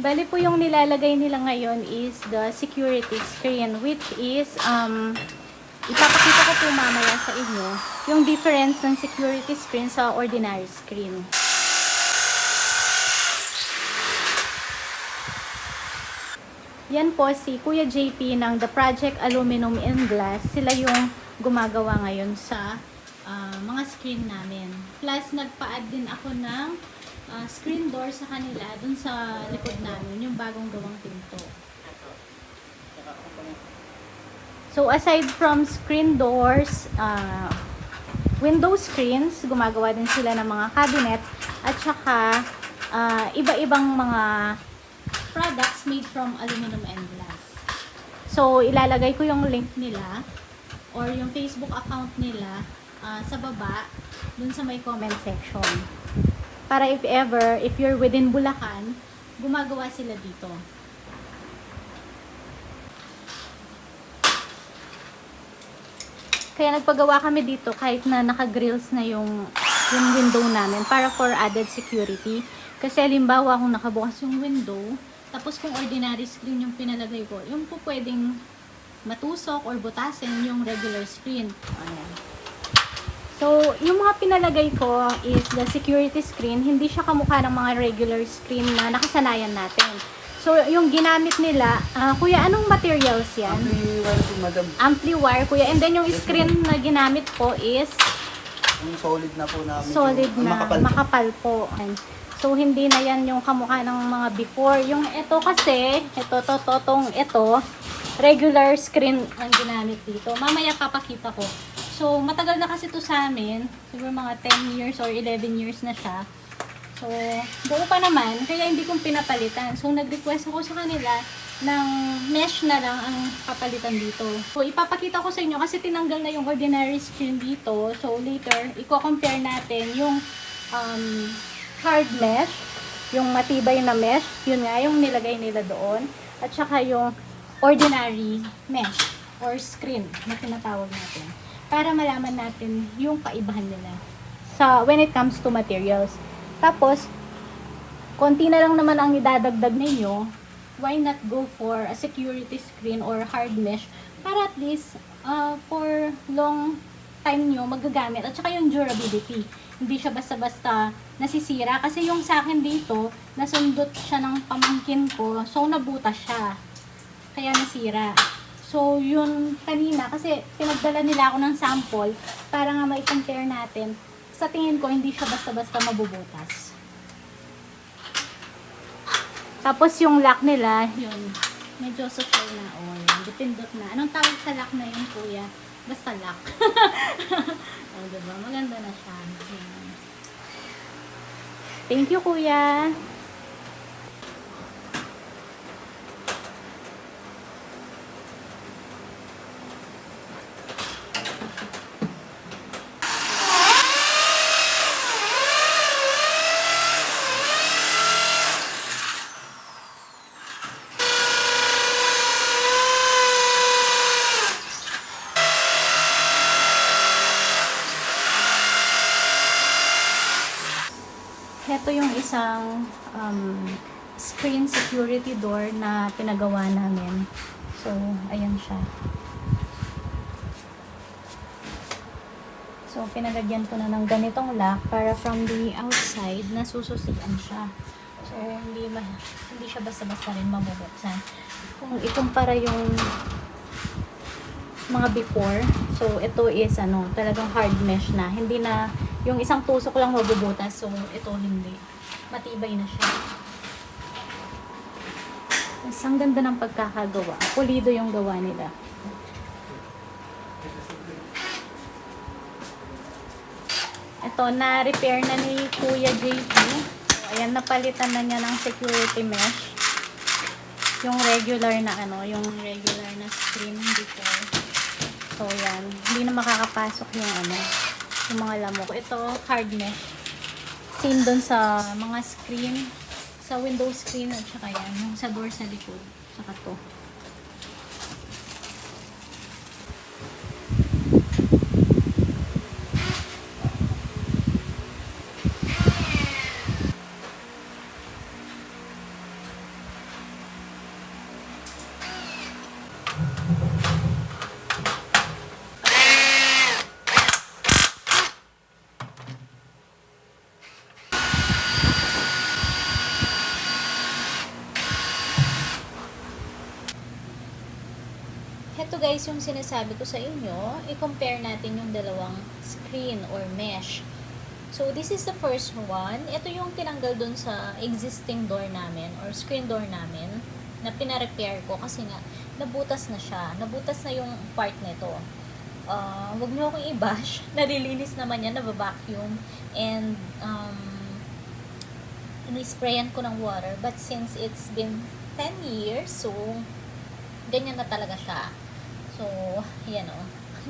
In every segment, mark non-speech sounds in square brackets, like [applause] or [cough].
Bali po yung nilalagay nila ngayon is the security screen which is um ipapakita ko po mamaya sa inyo yung difference ng security screen sa ordinary screen. Yan po si Kuya JP ng The Project Aluminum and Glass. Sila yung gumagawa ngayon sa ah, mga screen namin. Plus, nagpa-add din ako ng ah, screen door sa kanila dun sa likod namin, yung bagong gawang pinto. So, aside from screen doors, ah, window screens, gumagawa din sila ng mga cabinets, at saka ah, iba-ibang mga products made from aluminum and glass. So, ilalagay ko yung link nila or yung Facebook account nila ah, sa baba dun sa may comment section. Para if ever, if you're within Bulacan, gumagawa sila dito. Kaya nagpagawa kami dito kahit na naka-grills na yung, yung window namin para for added security. Kasi halimbawa kung nakabukas yung window, tapos kung ordinary screen yung pinalagay ko, yung po pwedeng matusok or butasin yung regular screen. Ayan. So, yung mga pinalagay ko is the security screen. Hindi siya kamukha ng mga regular screen na nakasanayan natin. So, yung ginamit nila, ah, kuya, anong materials yan? Ang wire po, madam. ampli wire kuya. And then yung screen na ginamit ko is Yung solid na po namin. solid yung, na Makapal. makapal po. And so hindi na yan yung kamukha ng mga before. Yung ito kasi, ito to to tong ito, regular screen ang ginamit dito. Mamaya papakita ko. So matagal na kasi to sa amin, siguro mga 10 years or 11 years na siya. So, buo pa naman, kaya hindi kong pinapalitan. So, nag-request ako sa kanila ng mesh na lang ang papalitan dito. So, ipapakita ko sa inyo kasi tinanggal na yung ordinary screen dito. So, later, i-compare natin yung um, hard mesh, yung matibay na mesh, yun nga, yung nilagay nila doon. At saka yung ordinary mesh or screen na tinatawag natin. Para malaman natin yung kaibahan nila sa when it comes to materials. Tapos, konti na lang naman ang idadagdag ninyo, why not go for a security screen or hard mesh para at least uh, for long time nyo magagamit at saka yung durability. Hindi siya basta-basta nasisira kasi yung sa akin dito, nasundot siya ng pamangkin ko, so nabutas siya. Kaya nasira. So, yun kanina, kasi pinagdala nila ako ng sample para nga ma-compare natin. Sa tingin ko, hindi siya basta-basta mabubutas. Tapos yung lock nila, yun, medyo social na. O, oh, yun, dipindot na. Anong tawag sa lock na yun, kuya? Basta lock. [laughs] o, diba? Maganda na siya. Yan. Thank you, kuya. Ito yung isang um, screen security door na pinagawa namin. So, ayan siya. So, pinagagyan ko na ng ganitong lock para from the outside, nasususian siya. So, hindi, ma hindi siya basta-basta rin mabubuksan. Kung ikumpara yung mga before, so ito is ano, talagang hard mesh na. Hindi na, yung isang tusok lang mabubutas, so ito hindi. Matibay na siya. Mas ang ganda ng pagkakagawa. Pulido yung gawa nila. Ito, na-repair na ni Kuya JP. So, ayan, napalitan na niya ng security mesh. Yung regular na ano, yung regular na screen before. So, yan. Hindi na makakapasok yung ano, yung mga lamok. Ito, hard mesh. Same dun sa mga screen, sa window screen at saka yan, yung sa door sa likod. Saka to. Ito guys yung sinasabi ko sa inyo, i-compare natin yung dalawang screen or mesh. So, this is the first one. Ito yung tinanggal dun sa existing door namin or screen door namin na pina-repair ko kasi nga nabutas na siya. Nabutas na yung part nito. Uh, wag niyo akong i-bash. [laughs] Nalilinis naman yan, nabavacuum. And, um, ini-sprayan ko ng water. But since it's been 10 years, so, ganyan na talaga siya. So, yan o.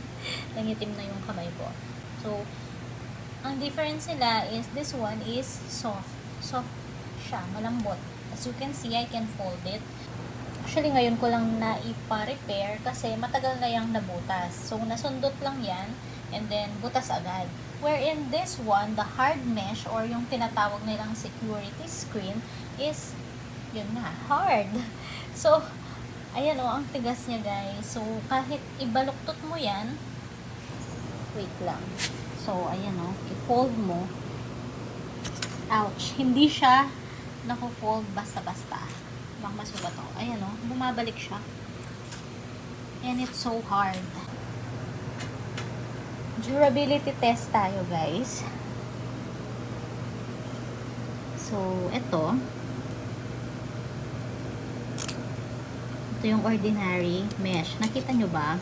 [laughs] Nangitim na yung kamay ko. So, ang difference nila is this one is soft. Soft siya, malambot. As you can see, I can fold it. Actually, ngayon ko lang na ipa-repair kasi matagal na yung nabutas. So, nasundot lang yan and then butas agad. Wherein this one, the hard mesh or yung tinatawag nilang security screen is, yun na, hard. [laughs] So, ayan o, ang tigas niya guys. So, kahit ibaluktot mo yan, wait lang. So, ayan o, i-fold mo. Ouch. Hindi siya naku-fold basta-basta. Baka masugat ako. Ayan o, bumabalik siya. And it's so hard. Durability test tayo guys. So, ito. Ito yung ordinary mesh. Nakita nyo ba?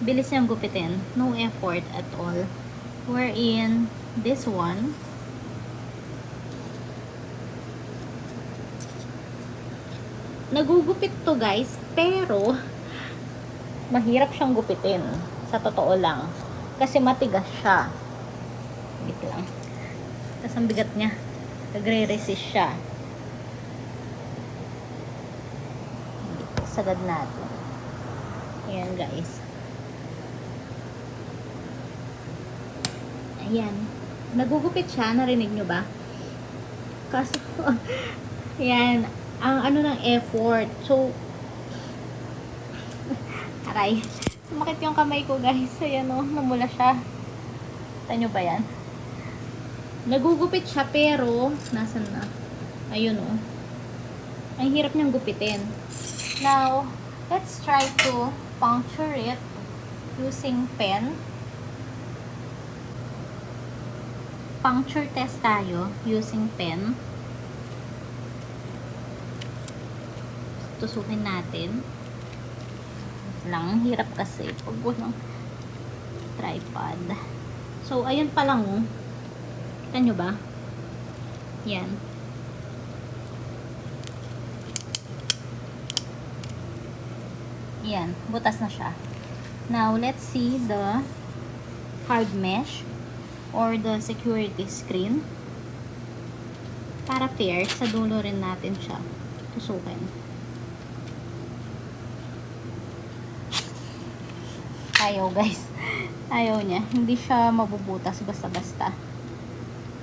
Bilis niyang gupitin. No effort at all. Wherein, this one, nagugupit to guys, pero mahirap siyang gupitin. Sa totoo lang. Kasi matigas siya. Wait lang. Tapos ang bigat niya. Nagre-resist siya. Sagad natin. Ayan guys. Ayan. Nagugupit siya. Narinig nyo ba? Kaso, [laughs] ayan. Ang ano ng effort. So, [laughs] aray. Sumakit yung kamay ko guys. Ayan o. Namula siya. Kita nyo ba yan? Nagugupit siya pero, nasan na? Ayun o. Ang hirap niyang gupitin. Now, let's try to puncture it using pen. Puncture test tayo using pen. Tusukin natin. Lang, hirap kasi pag walang tripod. So, ayun pa lang oh. Kita nyo ba? Yan. Yan, butas na siya. Now, let's see the hard mesh or the security screen. Para fair, sa dulo rin natin siya tusukin. Ayaw guys. [laughs] Ayaw niya. Hindi siya mabubutas basta-basta.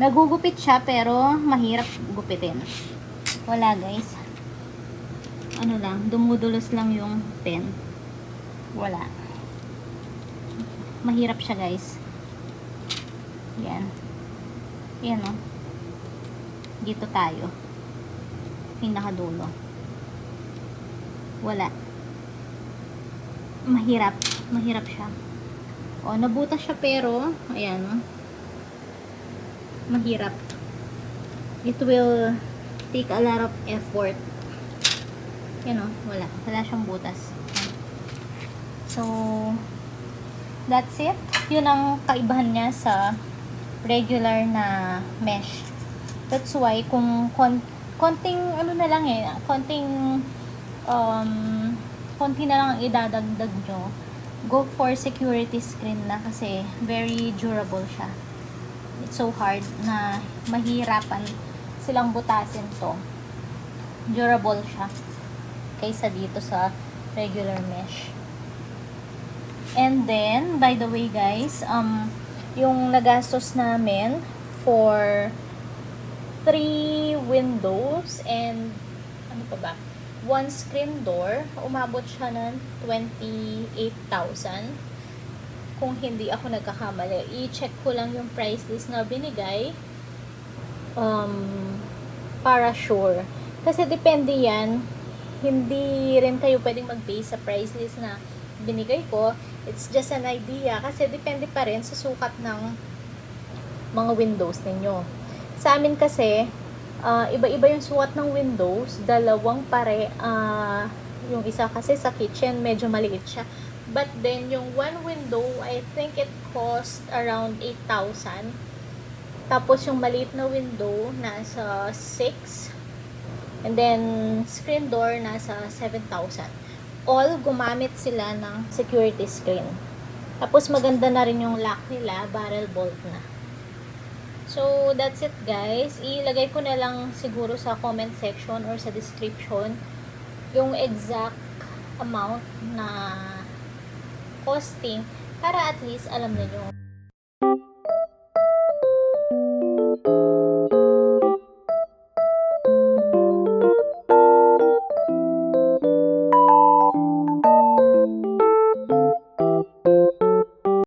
Nagugupit siya pero mahirap gupitin. Wala guys. Ano lang, dumudulos lang yung pen. Wala. Mahirap siya guys. Yan. Yan o. Dito tayo. Pinakadulo. Wala. Mahirap. Mahirap siya. O, nabutas siya pero, ayan o. Mahirap. It will take a lot of effort. Yan o, wala. Wala siyang butas. So, that's it. Yun ang kaibahan niya sa regular na mesh. That's why, kung kon konting, ano na lang eh, konting, um, konti na lang ang idadagdag nyo, go for security screen na kasi very durable siya. It's so hard na mahirapan silang butasin to. Durable siya kaysa dito sa regular mesh. And then, by the way guys, um, yung nagastos namin for three windows and ano pa ba? One screen door, umabot siya ng 28,000. Kung hindi ako nagkakamali, i-check ko lang yung price list na binigay um, para sure. Kasi depende yan, hindi rin kayo pwedeng mag-base sa price list na binigay ko. It's just an idea kasi depende pa rin sa sukat ng mga windows ninyo. Sa amin kasi, ah, iba-iba yung sukat ng windows. Dalawang pare, ah, yung isa kasi sa kitchen, medyo maliit siya. But then, yung one window, I think it cost around 8,000. Tapos, yung maliit na window, nasa 6. And then, screen door, nasa 7,000. All, gumamit sila ng security screen. Tapos, maganda na rin yung lock nila, barrel bolt na. So, that's it guys. Ilagay ko na lang siguro sa comment section or sa description yung exact amount na costing para at least alam niyo